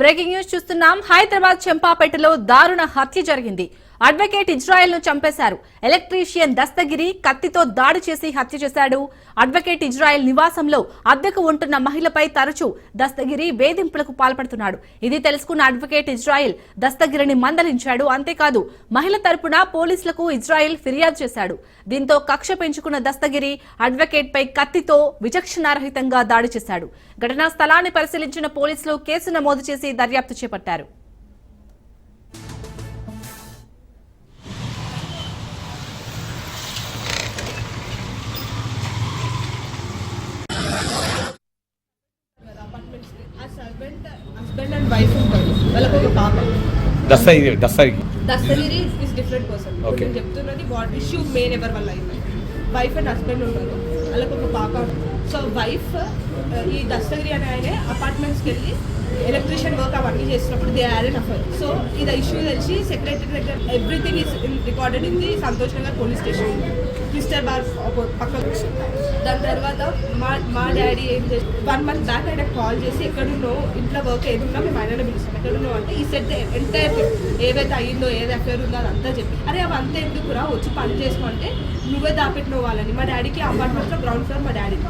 Breaking news చూస్తున్నాం. హైదరాబాద్ చెంపాపేటలో దారుణ హత్య జరిగింది. అడ్వకేట్ ఇజ్రాయెల్ను చంపేశారు. ఎలక్ట్రీషియన్ దస్తగిరి కత్తితో దాడి చేసి హత్య చేశాడు. అడ్వకేట్ ఇజ్రాయెల్ నివాసంలో అద్దెకు ఉంటున్న మహిళపై తరచూ దస్తగిరి వేధింపులకు పాల్పడుతున్నాడు. ఇది తెలుసుకున్న అడ్వకేట్ ఇజ్రాయెల్ దస్తగిరిని మందలించాడు. అంతేకాదు మహిళ తరపున పోలీసులకు ఇజ్రాయెల్ ఫిర్యాదు చేశాడు. దీంతో కక్ష పెంచుకున్న దస్తగిరి అడ్వకేట్ పై కత్తితో విచక్షణారహితంగా దాడి చేశాడు. ఘటనా స్థలాన్ని పరిశీలించిన పోలీసులు కేసు నమోదు చేసి దర్యాప్తు చేపట్టారు. హస్బెండ్ అండ్ వైఫ్ ఉంటారు వాళ్ళకి ఒక పాప దస్తా ఇది దస్తాకి దస్తగిరి ఇస్ డిఫరెంట్ పర్సన్. నేను చెప్తున్నది బాడీ ఇష్యూ మెయిన్ ఎవరి వల్ల అయింది? వైఫ్ అండ్ హస్బెండ్ ఉంటారు. వాళ్ళకి ఒక పాప సో వైఫ్ ఈ దస్తగిరి అనే ఆయన అపార్ట్మెంట్స్కి వెళ్ళి ఎలక్ట్రీషియన్ వర్క్ అవన్నీ చేసినప్పుడు they are an offer so ఇది ఇష్యూ తెలిసి సెక్రటరీ దగ్గర everything is recorded in the Santosh Nagar police station mister bar పక్క దాని తర్వాత మా మా డాడీ ఏం చేసి వన్ మంత్ బ్యాక్ ఆయన కాల్ చేసి ఎక్కడున్నావు? ఇంట్లో వర్క్ ఏదున్నా మేము ఆయన పిలుస్తాం. ఎక్కడున్నావు అంటే ఈ సెట్ ఎంటైర్ ఏవైతే అయ్యిందో ఏది అఫేర్ ఉందో అదంతా చెప్పి. అరే అవి అంతా ఎందుకురా వచ్చి పని చేసుకుంటే నువ్వే దాపెట్టిన వాళ్ళని. మా డాడీకి అపార్ట్మెంట్లో గ్రౌండ్ ఫ్లోర్ మా డాడీకి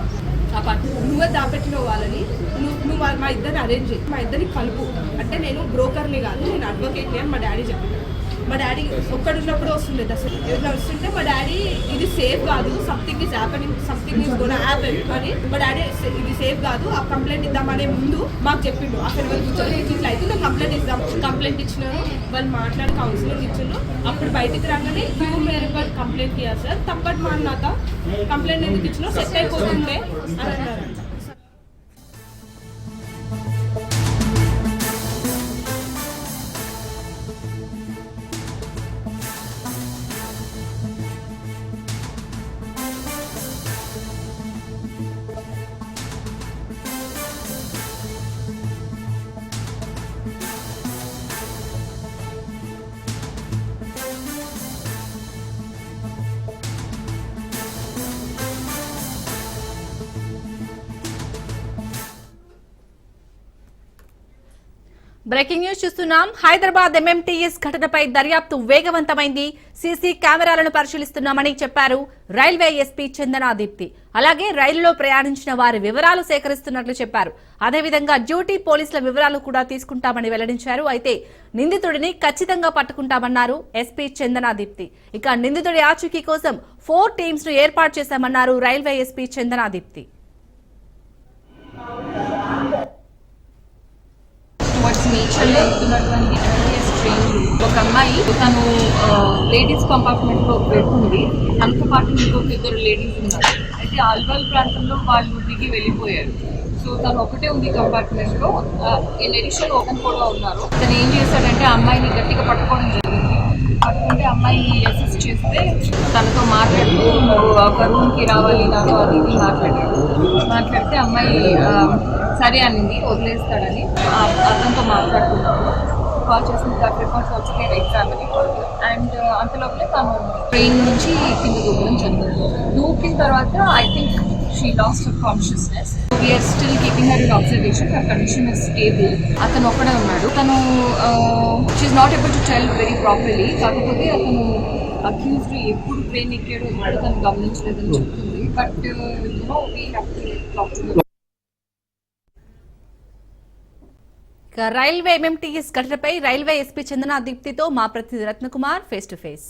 అపార్ట్మెంట్ నువ్వే దాపెట్టిన వాళ్ళని. నువ్వు నువ్వు మా- మా ఇద్దరిని అరేంజ్ చేయి. మా ఇద్దరిని కలుపు. అంటే నేను బ్రోకర్ని కాదు నేను అడ్వకేట్ని అని మా డాడీ చెప్పాను మా డాడీ ఒక్కడున్నప్పుడు వస్తుండే అసలు ఏదైనా వస్తుంటే మా డాడీ ఇది సేఫ్ కాదు something is happening something is gone happen అని మా డాడీ ఇది సేఫ్ కాదు ఆ కంప్లైంట్ ఇద్దామనే ముందు మాకు చెప్పిండు. అక్కడ వాళ్ళు కూర్చొని ఇట్లా అయితే నేను కంప్లైంట్ ఇద్దాం. కంప్లైంట్ ఇచ్చినారు వాళ్ళు మాట్లాడి కౌన్సిలింగ్ ఇచ్చిండ్రు. అప్పుడు బయటికి రాగానే యూ మేరే పర్ కంప్లైంట్ ఇయ్యారు సార్ తప్పటి మా అన్నాక కంప్లైంట్ ఎందుకు ఇచ్చినా సెట్ అయిపోతుండే అని అన్నారు. బ్రేకింగ్ న్యూస్ చూస్తున్నాం. హైదరాబాద్ ఎంఎంటీఎస్ ఘటనపై దర్యాప్తు వేగవంతమైంది. సీసీ కెమెరాలను పరిశీలిస్తున్నామని చెప్పారు రైల్వే ఎస్పీ చందనాదీప్తి అలాగే రైలులో ప్రయాణించిన వారి వివరాలు సేకరిస్తున్నట్లు చెప్పారు. అదేవిధంగా డ్యూటీ పోలీసుల వివరాలు కూడా తీసుకుంటామని వెల్లడించారు. అయితే నిందితుడిని ఖచ్చితంగా పట్టుకుంటామన్నారు ఎస్పీ చందనాదీప్తి ఇక నిందితుడి ఆచూకీ కోసం ఫోర్ టీమ్స్ను ఏర్పాటు చేశామన్నారు రైల్వే ఎస్పీ చందనాదీప్తి నేచర్లో టువర్డ్స్ నేచర్ ఎంఎస్ ట్రైన్ ఒక అమ్మాయి తను లేడీస్ కంపార్ట్మెంట్లో పెడుతుంది తనతో పాటు ఇంకొక ఇద్దరు లేడీస్ ఉన్నారు. అయితే ఆల్వాల్ ప్రాంతంలో వాళ్ళు దిగి వెళ్ళిపోయారు. సో తను ఒకటే ఉంది కంపార్ట్మెంట్లో ఇన్ ఎడిషన్ ఓపెన్ కూడా ఉన్నారు. తను ఏం చేశాడంటే అమ్మాయిని గట్టిగా పట్టుకోవడం జరిగింది. పట్టుకుంటే అమ్మాయి అసిస్ట్ చేస్తే తనతో మాట్లాడుతూ ఒక రూమ్కి రావాలి నాతో అది ఇది మాట్లాడాడు మాట్లాడితే అమ్మాయి సరే అనింది వదిలేస్తాడని అతనితో మాట్లాడుతున్నాను కాల్ చేసిన దట్ రికార్డ్స్ ఆల్సో ఎగ్జామ్ అని అండ్ అంతలోపలే తను ట్రైన్ నుంచి కింద దూకడం జరిగింది. దూకిన తర్వాత I think she lost consciousness we are still keeping her in observation her condition is stable అతను ఒక్కడే ఉన్నాడు. తను she not able to tell very properly కాకపోతే అతను అక్యూజ్డ్ ఎప్పుడు ట్రైన్ ఎక్కాడో ఎప్పుడు తను గమనించలేదని చెప్తుంది. But no we have to talk to railway MMTS ఘటనపై రైల్వే ఎస్పీ చందన దీప్తితో మా ప్రతినిధి Ratnakumar face to face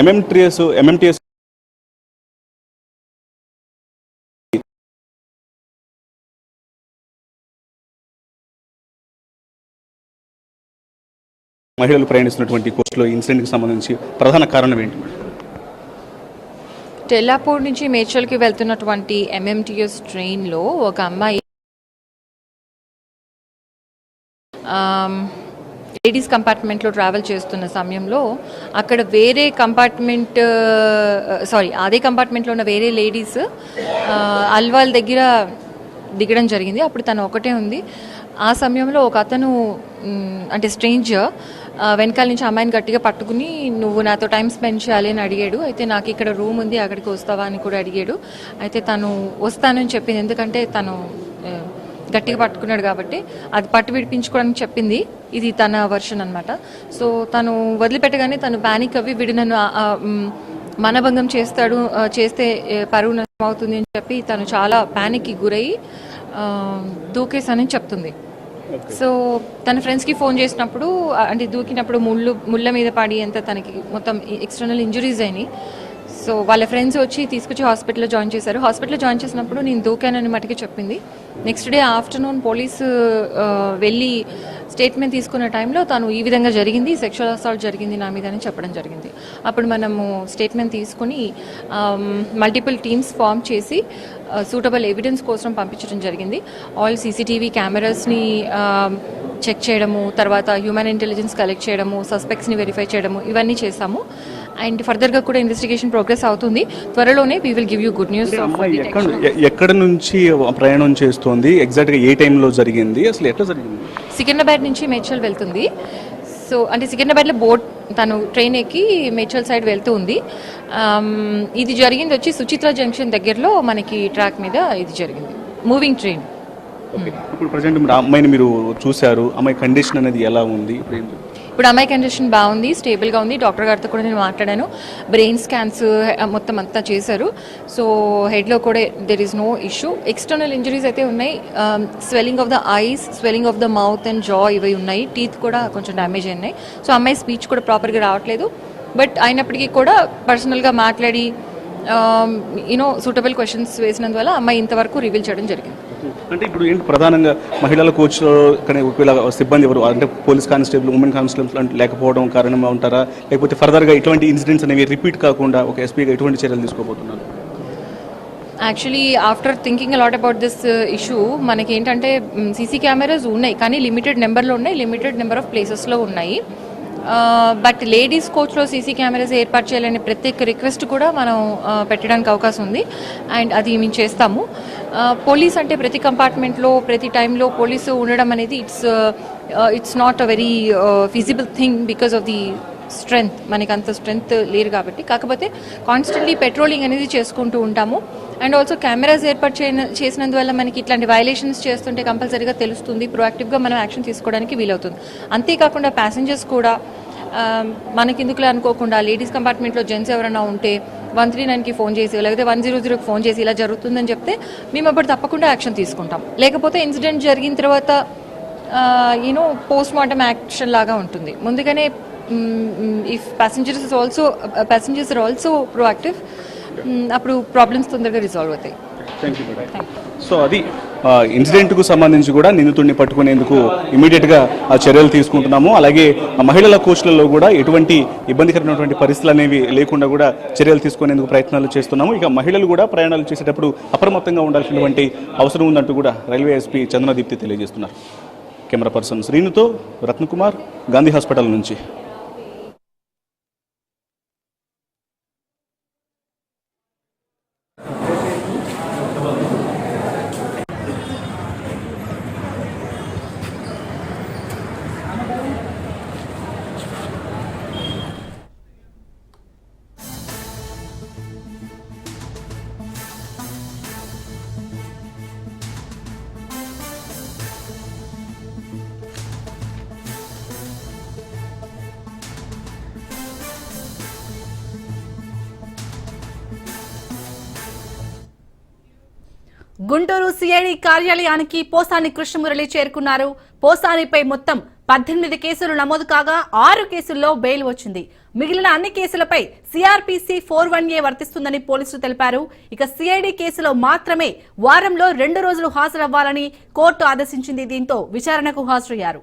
MMTS MMTS మహిళలు ప్రయాణిస్తున్నటువంటి కోర్సులో ఇన్సిడెంట్కి సంబంధించి ప్రధాన కారణం ఏంటి? టెల్లాపూర్ నుంచి మేడ్చల్కి వెళ్తున్నటువంటి ఎంఎంటీఎస్ ట్రైన్లో ఒక అమ్మాయి లేడీస్ కంపార్ట్మెంట్లో ట్రావెల్ చేస్తున్న సమయంలో అక్కడ వేరే కంపార్ట్మెంట్ సారీ అదే కంపార్ట్మెంట్లో ఉన్న వేరే లేడీస్ అల్వాల్ దగ్గర దిగడం జరిగింది. అప్పుడు తను ఒకటే ఉంది. ఆ సమయంలో ఒక అతను అంటే స్ట్రేంజర్ వెనకాల నుంచి అమ్మాయిని గట్టిగా పట్టుకుని నువ్వు నాతో టైం స్పెండ్ చేయాలి అని అడిగాడు. అయితే నాకు ఇక్కడ రూమ్ ఉంది అక్కడికి వస్తావా అని కూడా అడిగాడు. అయితే తను వస్తానని చెప్పింది. ఎందుకంటే తను గట్టిగా పట్టుకున్నాడు కాబట్టి అది పట్టు విడిపించుకోవడానికి చెప్పింది. ఇది తన వర్షన్ అనమాట సో తను వదిలిపెట్టగానే తను ప్యానిక్ అవి వీడు నన్ను మనభంగం చేస్తాడు చేస్తే పరువు నష్టం అవుతుంది అని చెప్పి తను చాలా ప్యానిక్కి గురయ్యి దూకేశానని చెప్తుంది. సో తన ఫ్రెండ్స్కి ఫోన్ చేసినప్పుడు అంటే దూకినప్పుడు ముళ్ళు ముళ్ళ మీద పడి అంత తనకి మొత్తం ఎక్స్టర్నల్ ఇంజురీస్ అయినాయి. సో వాళ్ళ ఫ్రెండ్స్ వచ్చి తీసుకొచ్చి హాస్పిటల్లో జాయిన్ చేశారు. హాస్పిటల్లో జాయిన్ చేసినప్పుడు నేను దూకానని మటుకి చెప్పింది. నెక్స్ట్ డే ఆఫ్టర్నూన్ పోలీసు వెళ్ళి స్టేట్మెంట్ తీసుకున్న టైంలో తను ఈ విధంగా జరిగింది సెక్షువల్ అసాల్ట్ జరిగింది నా మీద అని చెప్పడం జరిగింది. అప్పుడు మనము స్టేట్మెంట్ తీసుకుని మల్టిపుల్ టీమ్స్ ఫామ్ చేసి uh, సూటబుల్ ఎవిడెన్స్ కోసం పంపించడం జరిగింది. ఆల్ సీసీటీవీ కెమెరాస్ని చెక్ చేయడము తర్వాత హ్యూమన్ ఇంటెలిజెన్స్ కలెక్ట్ చేయడము సస్పెక్ట్స్ని వెరిఫై చేయడము ఇవన్నీ చేశాము అండ్ ఫర్దర్గా కూడా ఇన్వెస్టిగేషన్ ప్రోగ్రెస్ అవుతుంది. త్వరలోనే we will give you good news ఎక్కడ నుంచి ప్రయాణం చేస్తోంది? ఎగ్జాక్ట్గా ఏ టైంలో జరిగింది? అసలు ఎట్లా జరిగింది? సికింద్రాబాద్ నుంచి మేడ్చల్ వెళ్తుంది. సో అంటే సికింద్రాబాద్లో బోట్ తను ట్రైన్ ఎక్కి మేడ్చల్ సైడ్ వెళ్తూ ఉంది. ఆమ్, ఇది జరిగింది వచ్చి సుచిత్ర జంక్షన్ దగ్గరలో మనకి ట్రాక్ మీద ఇది జరిగింది. మూవింగ్ ట్రైన్ ఇప్పుడు ప్రజెంట్ అమ్మాయిని మీరు చూశారు. అమ్మాయి కండిషన్ అనేది ఎలా ఉంది? ఇప్పుడు? ఇప్పుడు అమ్మాయి కండిషన్ బాగుంది స్టేబుల్గా ఉంది. డాక్టర్ గారితో కూడా నేను మాట్లాడాను. బ్రెయిన్ స్కాన్స్ మొత్తం అంతా చేశారు. సో హెడ్లో కూడా there is no issue external injuries అయితే ఉన్నాయి. Swelling of the eyes swelling of the mouth and jaw ఇవి ఉన్నాయి. టీత్ కూడా కొంచెం డ్యామేజ్ అయినాయి సో అమ్మాయి స్పీచ్ కూడా ప్రాపర్గా రావట్లేదు. బట్ అయినప్పటికీ కూడా పర్సనల్గా మాట్లాడి యూనో సూటబుల్ క్వశ్చన్స్ వేసినందువల్ల అమ్మాయి ఇంతవరకు రివీల్ చేయడం జరిగింది. అంటే ఇప్పుడు ఏంటి ప్రధానంగా మహిళల కోచ్లో కానీ ఒకవేళ సిబ్బంది ఎవరు అంటే పోలీస్ కానిస్టేబుల్ ఉమెన్ కానిస్టేబుల్ అంటే లేకపోవడం కారణంగా ఉంటారా? లేకపోతే ఫర్దర్గా ఇటువంటి ఇన్సిడెంట్స్ అనేవి రిపీట్ కాకుండా ఒక ఎస్పీగా ఎటువంటి చర్యలు తీసుకోబోతున్నారు? Actually after thinking alot about this uh, issue మనకి ఏంటంటే సీసీ కెమెరాస్ ఉన్నాయి కానీ లిమిటెడ్ నెంబర్లో ఉన్నాయి లిమిటెడ్ నెంబర్ ఆఫ్ ప్లేసెస్లో ఉన్నాయి. బట్ లేడీస్ కోచ్లో సీసీ కెమెరాస్ ఏర్పాటు చేయాలనే ప్రత్యేక రిక్వెస్ట్ కూడా మనం పెట్టడానికి అవకాశం ఉంది. అండ్ అది మేము చేస్తాము. పోలీస్ అంటే ప్రతి కంపార్ట్మెంట్లో ప్రతి టైంలో పోలీసు ఉండడం అనేది it's it's not a very feasible thing because of the strength. మనకి అంత స్ట్రెంగ్త్ లేరు కాబట్టి. కాకపోతే కాన్స్టెంట్లీ పెట్రోలింగ్ అనేది చేసుకుంటూ ఉంటాము. అండ్ ఆల్సో కెమెరాస్ ఏర్పాటు చేసినందువల్ల మనకి ఇట్లాంటి వైలేషన్స్ చేస్తుంటే కంపల్సరీగా తెలుస్తుంది. ప్రొయాక్టివ్గా మనం యాక్షన్ తీసుకోవడానికి వీలవుతుంది. అంతేకాకుండా ప్యాసింజర్స్ కూడా మనకిందుకులే అనుకోకుండా లేడీస్ కంపార్ట్మెంట్లో జెంట్స్ ఎవరైనా ఉంటే వన్ త్రీ నైన్కి ఫోన్ చేసి లేకపోతే వన్ జీరో జీరోకి ఫోన్ చేసి ఇలా జరుగుతుందని చెప్తే మేము అప్పుడు తప్పకుండా యాక్షన్ తీసుకుంటాం. లేకపోతే ఇన్సిడెంట్ జరిగిన తర్వాత యూనో పోస్ట్ మార్టం యాక్షన్ లాగా ఉంటుంది. ముందుగానే if passengers is also passengers are also proactive అప్పుడు ప్రాబ్లమ్స్ తొందరగా రిజాల్వ్ అవుతాయి. సో అది ఇన్సిడెంట్కు సంబంధించి కూడా నిందితుడిని పట్టుకునేందుకు ఇమీడియట్గా ఆ చర్యలు తీసుకుంటున్నాము. అలాగే మహిళల కోచ్లలో కూడా ఎటువంటి ఇబ్బందికరమైనటువంటి పరిస్థితులు అనేవి లేకుండా కూడా చర్యలు తీసుకునేందుకు ప్రయత్నాలు చేస్తున్నాము. ఇక మహిళలు కూడా ప్రయాణాలు చేసేటప్పుడు అప్రమత్తంగా ఉండాల్సినటువంటి అవసరం ఉందంటూ కూడా రైల్వే ఎస్పీ చంద్రదీప్తి తెలియజేస్తున్నారు. కెమెరా పర్సన్ శ్రీనుతో రత్నకుమార్ గాంధీ హాస్పిటల్ నుంచి. గుంటూరు సిఐడి కార్యాలయానికి పోసాని కృష్ణమురళి చేరుకున్నారు. పోసానిపై మొత్తం పద్దెనిమిది కేసులు నమోదు కాగా ఆరు కేసుల్లో బెయిల్ వచ్చింది. మిగిలిన అన్ని కేసులపై సిఆర్పిసి ఫోర్ వన్ ఏ వర్తిస్తుందని పోలీసులు తెలిపారు. ఇక సిఐడి కేసులో మాత్రమే వారంలో రెండు రోజులు హాజరవ్వాలని కోర్టు ఆదేశించింది. దీంతో విచారణకు హాజరయ్యారు.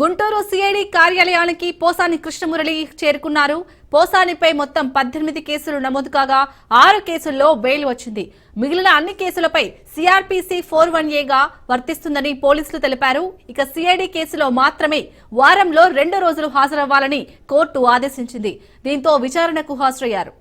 గుంటూరు సిఐడి కార్యాలయానికి పోసాని కృష్ణమురళి చేరుకున్నారు. పోసానిపై మొత్తం పద్దెనిమిది కేసులు నమోదు కాగా ఆరు కేసుల్లో బెయిల్ వచ్చింది. మిగిలిన అన్ని కేసులపై సిఆర్పిసి ఫోర్ వన్ ఏగా వర్తిస్తుందని పోలీసులు తెలిపారు. ఇక సిఐడి కేసులో మాత్రమే వారంలో రెండు రోజులు హాజరవ్వాలని కోర్టు ఆదేశించింది. దీంతో విచారణకు హాజరయ్యారు.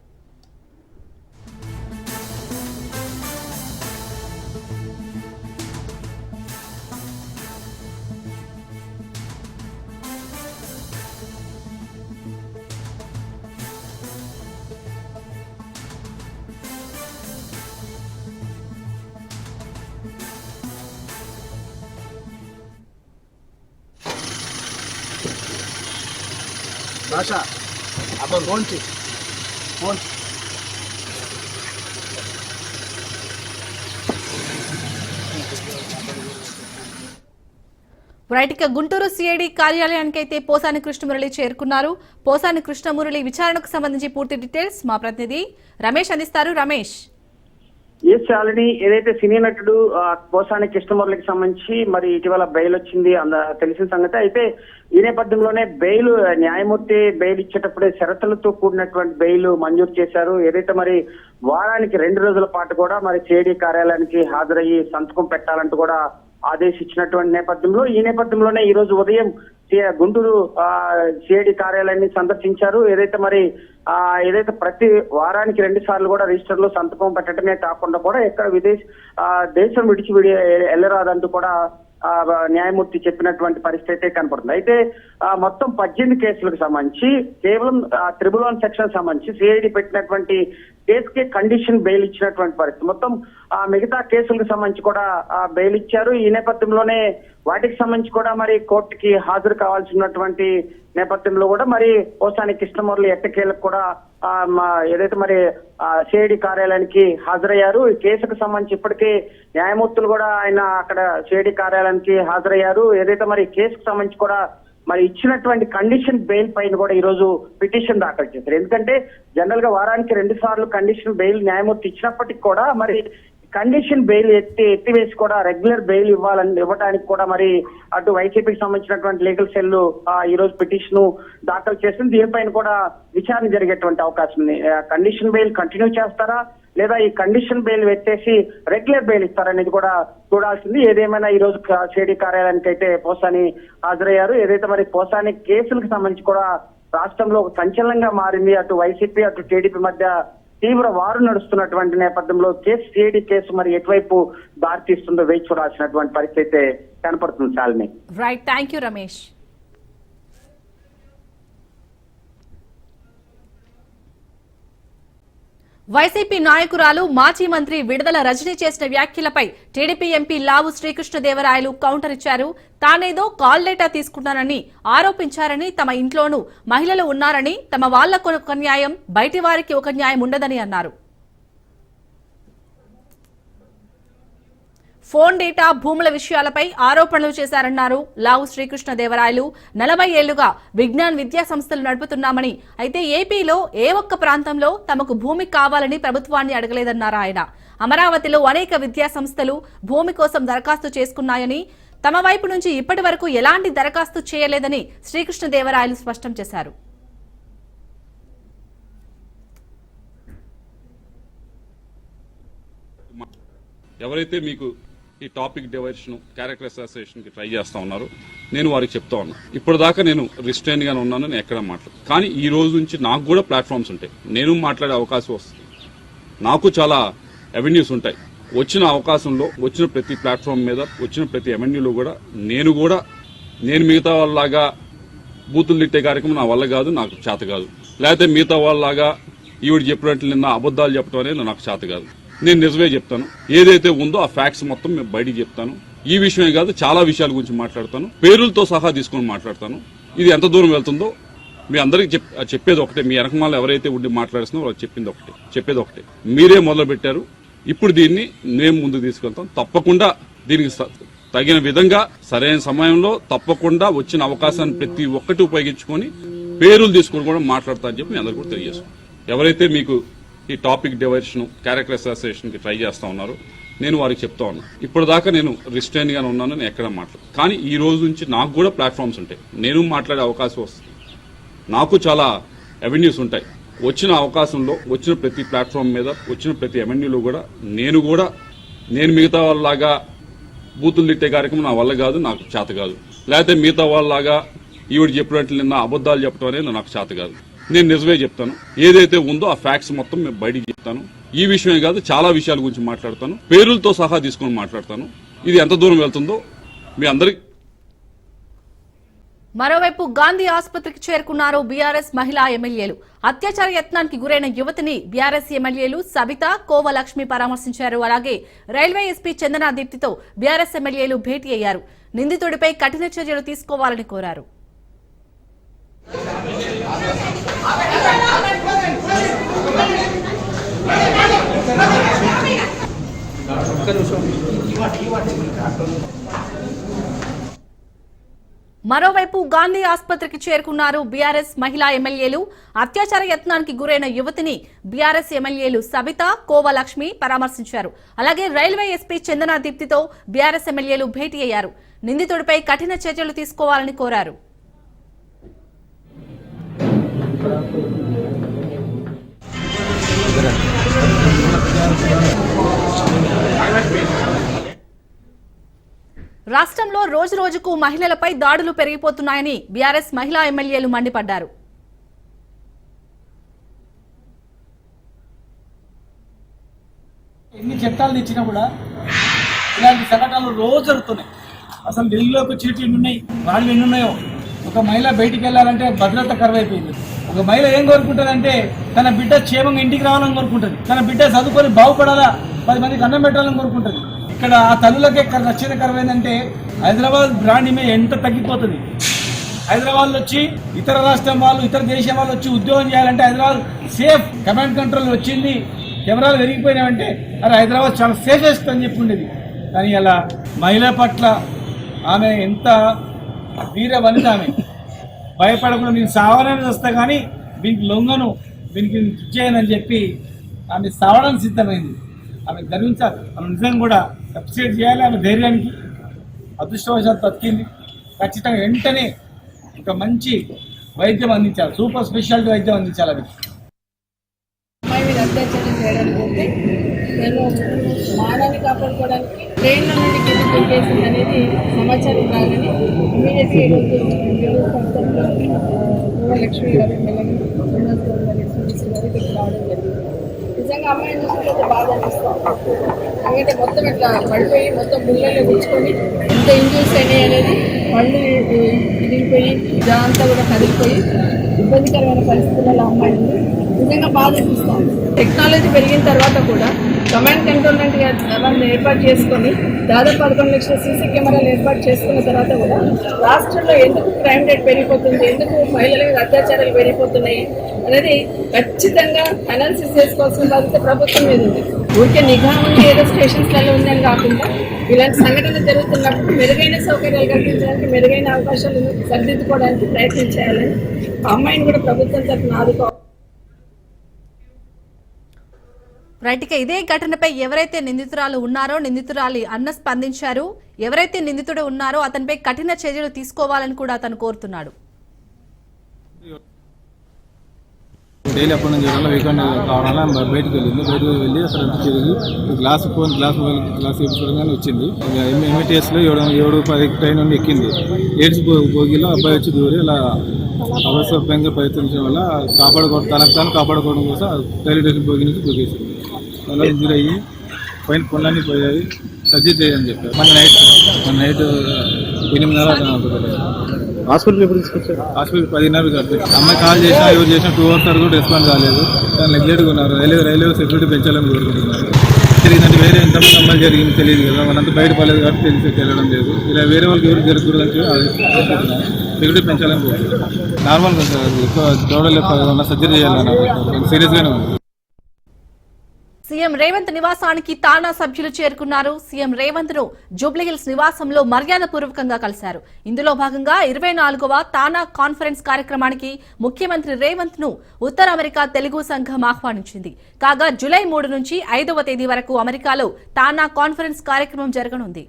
भाषा आपण फोनची फोन రైట్ ఇక గుంటూరు సిఐడి కార్యాలయానికి అయితే పోసాని కృష్ణమురళి చేరుకున్నారు పోసాని కృష్ణమురళి విచారణకు సంబంధించి పూర్తి డీటెయిల్స్ మా ప్రతినిధి రమేష్ అందిస్తారు రమేష్ ఎస్ శాలిని ఏదైతే సినీ నటుడు ఆ, పోసాని కృష్ణమురళికి సంబంధించి మరి ఇటీవల బెయిల్ వచ్చింది అంద తెలిసిన సంగతి. అయితే ఈ నేపథ్యంలోనే బెయిల్ న్యాయమూర్తి బెయిల్ ఇచ్చేటప్పుడే షరతులతో కూడినటువంటి బెయిల్ మంజూరు చేశారు. ఏదైతే మరి వారానికి రెండు రోజుల పాటు కూడా మరి సిఐడి కార్యాలయానికి హాజరయ్యి సంతకం పెట్టాలంటూ కూడా ఆదేశించినటువంటి నేపథ్యంలో ఈ నేపథ్యంలోనే ఈ రోజు ఉదయం గుంటూరు సిఐడి కార్యాలయాన్ని సందర్శించారు. ఏదైతే మరి ఆ ఏదైతే ప్రతి వారానికి రెండు సార్లు కూడా రిజిస్టర్లో సంతకం పెట్టడమే కాకుండా కూడా ఎక్కడ విదేశ ఆ, దేశం విడిచి విడి వెళ్ళరాదంటూ కూడా ఆ, న్యాయమూర్తి చెప్పినటువంటి పరిస్థితి అయితే కనపడుతుంది. అయితే ఆ, మొత్తం పద్దెనిమిది కేసులకు సంబంధించి కేవలం త్రిబుల్ వన్ సెక్షన్ సంబంధించి సిఐడి పెట్టినటువంటి కేసుకి కండిషన్ బెయిల్ ఇచ్చినటువంటి పరిస్థితి. మొత్తం ఆ మిగతా కేసులకు సంబంధించి కూడా ఆ బెయిల్ ఇచ్చారు. ఈ నేపథ్యంలోనే వాటికి సంబంధించి కూడా మరి కోర్టుకి హాజరు కావాల్సినటువంటి నేపథ్యంలో కూడా మరి ఓసాని కృష్ణమురళి ఎట్టకేలకు కూడా మా ఏదైతే మరి సిఐడి కార్యాలయానికి హాజరయ్యారు. ఈ కేసుకు సంబంధించి ఇప్పటికే న్యాయమూర్తులు కూడా ఆయన అక్కడ సిఐడి కార్యాలయానికి హాజరయ్యారు. ఏదైతే మరి కేసుకు సంబంధించి కూడా మరి ఇచ్చినటువంటి కండిషన్ బెయిల్ పైన కూడా ఈ రోజు పిటిషన్ దాఖలు చేశారు. ఎందుకంటే జనరల్గా వారానికి రెండు సార్లు కండిషన్ బెయిల్ న్యాయమూర్తి ఇచ్చినప్పటికీ కూడా మరి కండిషన్ బెయిల్ ఎత్తి ఎత్తివేసి కూడా రెగ్యులర్ బెయిల్ ఇవ్వాలని ఇవ్వడానికి కూడా మరి అటు వైసీపీకి సంబంధించినటువంటి లీగల్ సెల్ ఈ రోజు పిటిషన్ దాఖలు చేసింది. దీనిపైన కూడా విచారణ జరిగేటువంటి అవకాశం ఉంది. కండిషన్ బెయిల్ కంటిన్యూ చేస్తారా? లేదా ఈ కండిషన్ బెయిల్ పెట్టేసి రెగ్యులర్ బెయిల్ ఇస్తారనేది కూడా చూడాల్సింది. ఏదేమైనా ఈ రోజు సిఐడి కార్యాలయానికి అయితే పోసాని హాజరయ్యారు. ఏదైతే మరి పోసాని కేసులకు సంబంధించి కూడా రాష్ట్రంలో ఒక సంచలనంగా మారింది అటు వైసీపీ అటు టీడీపీ మధ్య తీవ్ర వారు నడుస్తున్నటువంటి నేపథ్యంలో కేసు సిఐడి కేసు మరి ఎటువైపు దారితీస్తుందో వేచి చూడాల్సినటువంటి పరిస్థితి అయితే కనపడుతుంది Shalini. Right thank you Ramesh YCP నాయకురాలు మాజీ మంత్రి విడుదల రజని చేసిన వ్యాఖ్యలపై TDP MP Lavu Srikrishnadevarayalu counter ఇచ్చారు. తానేదో కాల్ డేటా తీసుకున్నానని ఆరోపించారని తమ ఇంట్లోనూ మహిళలు ఉన్నారని తమ వాళ్ళకు ఒక న్యాయం బయటి వారికి ఒక న్యాయం ఉండదని అన్నారు. ఫోన్ డేటా భూముల విషయాలపై ఆరోపణలు చేశారన్నారు. లావు శ్రీకృష్ణదేవరాయలు. నలభై ఏళ్ళుగా విజ్ఞాన్ విద్యా సంస్థలు నడుపుతున్నామని అయితే ఏపీలో ఏ ఒక్క ప్రాంతంలో తమకు భూమి కావాలని ప్రభుత్వాన్ని అడగలేదన్నారు ఆయన. అమరావతిలో అనేక విద్యా సంస్థలు భూమి కోసం దరఖాస్తు చేసుకున్నాయని తమ వైపు నుంచి ఇప్పటి వరకు ఎలాంటి దరఖాస్తు చేయలేదని శ్రీకృష్ణదేవరాయలు స్పష్టం చేశారు. ఎవరైతే మీకు ఈ టాపిక్ డివైషన్ క్యారెక్టర్ అసోసియేషన్కి ట్రై చేస్తా ఉన్నారు. నేను వారికి చెప్తా ఉన్నా. ఇప్పటిదాకా నేను రిస్ట్రైన్ ఉన్నాను నేను ఎక్కడ మాట్లాడు కానీ ఈ రోజు నుంచి నాకు కూడా ప్లాట్ఫామ్స్ ఉంటాయి. నేను మాట్లాడే అవకాశం వస్తుంది. నాకు చాలా అవెన్యూస్ ఉంటాయి. వచ్చిన అవకాశంలో వచ్చిన ప్రతి ప్లాట్ఫామ్ మీద వచ్చిన ప్రతి అవెన్యూలో కూడా నేను కూడా నేను మిగతా వాళ్ళలాగా బూతులు తిట్టే కార్యక్రమం నా వల్ల కాదు నాకు చేత కాదు. లేకపోతే మిగతా వాళ్ళలాగా ఈవిడ చెప్పినట్లు నిన్న అబద్ధాలు చెప్పడం అనేది నాకు చేత కాదు. నేను నిజమే చెప్తాను. ఏదైతే ఉందో ఆ ఫ్యాక్ట్స్ మొత్తం మేము బయటికి చెప్తాను. ఈ విషయమే కాదు చాలా విషయాల గురించి మాట్లాడతాను. పేరులతో సహా తీసుకొని మాట్లాడతాను. ఇది ఎంత దూరం వెళ్తుందో మీ అందరికి చెప్ చెప్పేది ఒకటే. మీ వెనకమాల ఎవరైతే ఉండి మాట్లాడుతున్నారో వాళ్ళకి చెప్పింది ఒకటే. చెప్పేది ఒకటే. మీరే మొదలు పెట్టారు ఇప్పుడు దీన్ని మేము ముందుకు తీసుకెళ్తాం. తప్పకుండా దీనికి తగిన విధంగా సరైన సమయంలో తప్పకుండా వచ్చిన అవకాశాన్ని ప్రతి ఒక్కటి ఉపయోగించుకొని పేరులు తీసుకొని కూడా మాట్లాడతా అని చెప్పి మీ అందరు కూడా తెలియజేస్తాం ఎవరైతే మీకు ఈ టాపిక్ డైవర్షన్ క్యారెక్టర్ అసోసియేషన్కి ట్రై చేస్తా ఉన్నారు. నేను వారికి చెప్తా ఉన్నాను ఇప్పటిదాకా నేను రిస్ట్రైన్ గానే ఉన్నాను నేను ఎక్కడ మాట్లాడు కానీ ఈ రోజు నుంచి నాకు కూడా ప్లాట్ఫామ్స్ ఉంటాయి. నేను మాట్లాడే అవకాశం వస్తుంది. నాకు చాలా అవెన్యూస్ ఉంటాయి. వచ్చిన అవకాశంలో వచ్చిన ప్రతి ప్లాట్ఫామ్ మీద వచ్చిన ప్రతి అవెన్యూలో కూడా నేను కూడా నేను మిగతా వాళ్ళలాగా బూతులు తిట్టే కార్యక్రమం నా వల్ల కాదు నాకు చేత కాదు. లేకపోతే మిగతా వాళ్ళలాగా ఈవిడ చెప్పినట్లు నిన్న అబద్ధాలు చెప్పడం అనేది నాకు చేత కాదు. నేను నిజమే చెప్తాను. ఏదైతే ఉందో ఆ ఫ్యాక్ట్స్ మొత్తం మేము బయటికి చెప్తాను. ఈ విషయమే కాదు చాలా విషయాల గురించి మాట్లాడతాను. పేరులతో సహా తీసుకొని మాట్లాడతాను. ఇది ఎంత దూరం వెళ్తుందో మీ అందరికి మరోవైపు గాంధీ ఆసుపత్రికి చేరుకున్నారు బీఆర్ఎస్ మహిళా ఎమ్మెల్యేలు. అత్యాచార యత్నానికి గురైన యువతిని బీఆర్ఎస్ ఎమ్మెల్యేలు సబిత కోవలక్ష్మి పరామర్శించారు. అలాగే రైల్వే ఎస్పీ చందనా దీప్తితో బీఆర్ఎస్ ఎమ్మెల్యేలు భేటీ అయ్యారు. నిందితుడిపై కఠిన చర్యలు తీసుకోవాలని కోరారు. మరోవైపు గాంధీ ఆసుపత్రికి చేరుకున్నారు బీఆర్ఎస్ మహిళా ఎమ్మెల్యేలు. అత్యాచార యత్నానికి గురైన యువతిని బీఆర్ఎస్ ఎమ్మెల్యేలు సబిత కోవలక్ష్మి పరామర్శించారు. అలాగే రైల్వే ఎస్పీ చందనా దీప్తితో బీఆర్ఎస్ ఎమ్మెల్యేలు భేటీ అయ్యారు. నిందితుడిపై కఠిన చర్యలు తీసుకోవాలని కోరారు. రాష్ట్రంలో రోజు రోజుకు మహిళలపై దాడులు పెరిగిపోతున్నాయని బీఆర్ఎస్ మహిళా ఎమ్మెల్యేలు మండిపడ్డారు. ఎన్ని చట్టాలు తెచ్చినా కూడా ఇలాంటి సంఘటనలు రోజు జరుగుతున్నాయి. అసలు ఢిల్లీలోకి చీట్లు ఎన్ని ఉన్నాయి వాళ్ళు ఎన్ని ఉన్నాయో. ఒక మహిళ బయటికి వెళ్ళాలంటే భద్రత కరువైపోయింది. ఒక మహిళ ఏం కోరుకుంటుందంటే తన బిడ్డ క్షేమంగా ఇంటికి రావాలని కోరుకుంటుంది. తన బిడ్డ చదువుకొని బాగుపడాలా పది మందికి అన్నం పెట్టాలని కోరుకుంటుంది. ఇక్కడ ఆ తల్లులకి కర- రక్షణ హైదరాబాద్ బ్రాండ్ ఇమేజ్ ఎంత తగ్గిపోతుంది. హైదరాబాద్ వచ్చి ఇతర రాష్ట్రం వాళ్ళు ఇతర దేశం వాళ్ళు వచ్చి ఉద్యోగం చేయాలంటే హైదరాబాద్ సేఫ్ కమాండ్ కంట్రోల్ వచ్చింది. కెమెరాలు పెరిగిపోయినాయంటే అరే హైదరాబాద్ చాలా సేఫెస్ట్ అని చెప్పి ఉండేది. కానీ అలా మహిళ పట్ల ఆమె ఎంత వీర వనిత ఆమె. భయపడకుండా నేను సావనని వస్తా కానీ దీనికి లొంగను దీనికి చేయనని చెప్పి ఆమె సావడానికి సిద్ధమైంది. ఆమె గర్వించాలి ఆమె నిజంగా కూడా సబ్సిడీ చేయాలి ఆమె ధైర్యానికి అదృష్టవశాత్తు బతికింది. ఖచ్చితంగా వెంటనే ఒక మంచి వైద్యం అందించాలి. సూపర్ స్పెషాలిటీ వైద్యం అందించాలి అది అమ్మాయి అత్యాచారం చేయడానికి పోతే మానవాన్ని కాపాడుకోవడానికి ట్రైన్ల నుండి కింద అనేది సమాచారం రాగానే ఇమీడియట్గా ఈరోజు సంస్థలో లక్ష్మి గారు ఎమ్మెల్యే గారు ఇక్కడికి రావడం జరిగింది నిజంగా అమ్మాయిని చూసుకుంటే బాధ అనిపిస్తుంది. ఎందుకంటే మొత్తం ఇట్లా పడిపోయి మొత్తం ముళ్ళల్లో గుచ్చుకొని ఎంత ఇంజూర్స్ అయినాయి అనేది పళ్ళు విరిగిపోయి ఇదంతా కూడా కదిలిపోయి ఇబ్బందికరమైన పరిస్థితులలో అమ్మాయి ఉంది. నిజంగా బాధ అనిపిస్తుంది. టెక్నాలజీ పెరిగిన తర్వాత కూడా కమాండ్ కంటోన్మెంట్ వాళ్ళని ఏర్పాటు చేసుకొని దాదాపు పదకొండు లక్షల సీసీ కెమెరాలు ఏర్పాటు చేసుకున్న తర్వాత కూడా రాష్ట్రంలో ఎందుకు క్రైమ్ రేట్ పెరిగిపోతుంది? ఎందుకు మహిళల మీద అత్యాచారాలు పెరిగిపోతున్నాయి? అనేది ఖచ్చితంగా అనాలిసిస్ చేసుకోవాల్సిన బాధ్యత ప్రభుత్వం మీద ఉంది. ఊరికే నిఘా ఉంది ఏదో స్టేషన్స్లలో ఉందని కాకుండా ఇలాంటి సంఘటనలు జరుగుతున్నప్పుడు మెరుగైన సౌకర్యాలు కల్పించడానికి మెరుగైన అవకాశాలు సరిదిద్దుకోవడానికి ప్రయత్నం చేయాలని ఆ అమ్మాయిని కూడా ప్రభుత్వం తరఫున ఆదుకోవాలి. రైట్ ఇక ఇదే ఘటనపై ఎవరైతే నిందితురాలు ఉన్నారో నిందితురాలి అన్న స్పందించారు. ఎవరైతే నిందితుడు ఉన్నారో అతనిపై కఠిన చర్యలు తీసుకోవాలని కూడా అతను కోరుతున్నాడు. డైలీ అప్పటి నుంచి వల్ల వీకెండ్ కావాలన్నా బయటకు వెళ్ళింది. బయటకు వెళ్ళి అక్కడ తిరిగి గ్లాస్ ఫోన్ గ్లాస్ గ్లాస్ వేసుకోవడం వచ్చింది. ఎంఐటీఎస్లో ఏడు ఏడు పది ట్రైన్ నుండి ఎక్కింది. ఏడ్స్ భోగిలో అబ్బాయి వచ్చి దూరి ఇలా అవసరంగా ప్రయత్నించడం వల్ల కాపాడుకో తనకు తాను కాపాడుకోవడం కోసం రైల్వే స్టేషన్ భోగి నుంచి దూకేసింది. అలా ఇంజూర్ అయ్యి పైన పనులన్నీ పోయాయి సర్జరీ చేయని చెప్పారు. మన నైట్ మన నైట్ ఎనిమిదిన్నర హాస్పిటల్ ఎప్పుడు తీసుకొచ్చారు? హాస్పిటల్ పదిన్నర కట్టారు అమ్మాయి కాల్ చేసినా ఎవరు చేసినా టూ అవర్స్ వరకు రెస్పాన్స్ కాలేదు. కానీ నెగ్లెక్ట్గా ఉన్నారు. రైల్వే రైల్వే సెక్యూరిటీ పెంచాలని కోరుకుంటున్నారు. జరిగిందంటే వేరే ఎంతమంది అమ్మాయి జరిగింది తెలియదు కదా. మనంతా బయట పడలేదు కాబట్టి తెలిసి తెలియడం లేదు. ఇలా వేరే వాళ్ళకి ఎవరు జరగకూడదని సెక్యూరిటీ పెంచాలని కోరుకుంటున్నారు. నార్మల్గా ఎక్కువ దౌడలు ఎక్కువ సర్జరీ చేయాలన్నారు సీరియస్గానే ఉంది. సీఎం రేవంత్ నివాసానికి తానా సభ్యులు చేరుకున్నారు. సీఎం రేవంత్ను జూబ్లీహిల్స్ నివాసంలో మర్యాదపూర్వకంగా కలిశారు. ఇందులో భాగంగా ఇరవై నాలుగవ తానా కాన్ఫరెన్స్ కార్యక్రమానికి ముఖ్యమంత్రి రేవంత్ను ఉత్తర అమెరికా తెలుగు సంఘం ఆహ్వానించింది. కాగా జూలై మూడు నుంచి ఐదవ తేదీ వరకు అమెరికాలో తానా కాన్ఫరెన్స్ కార్యక్రమం జరగనుంది.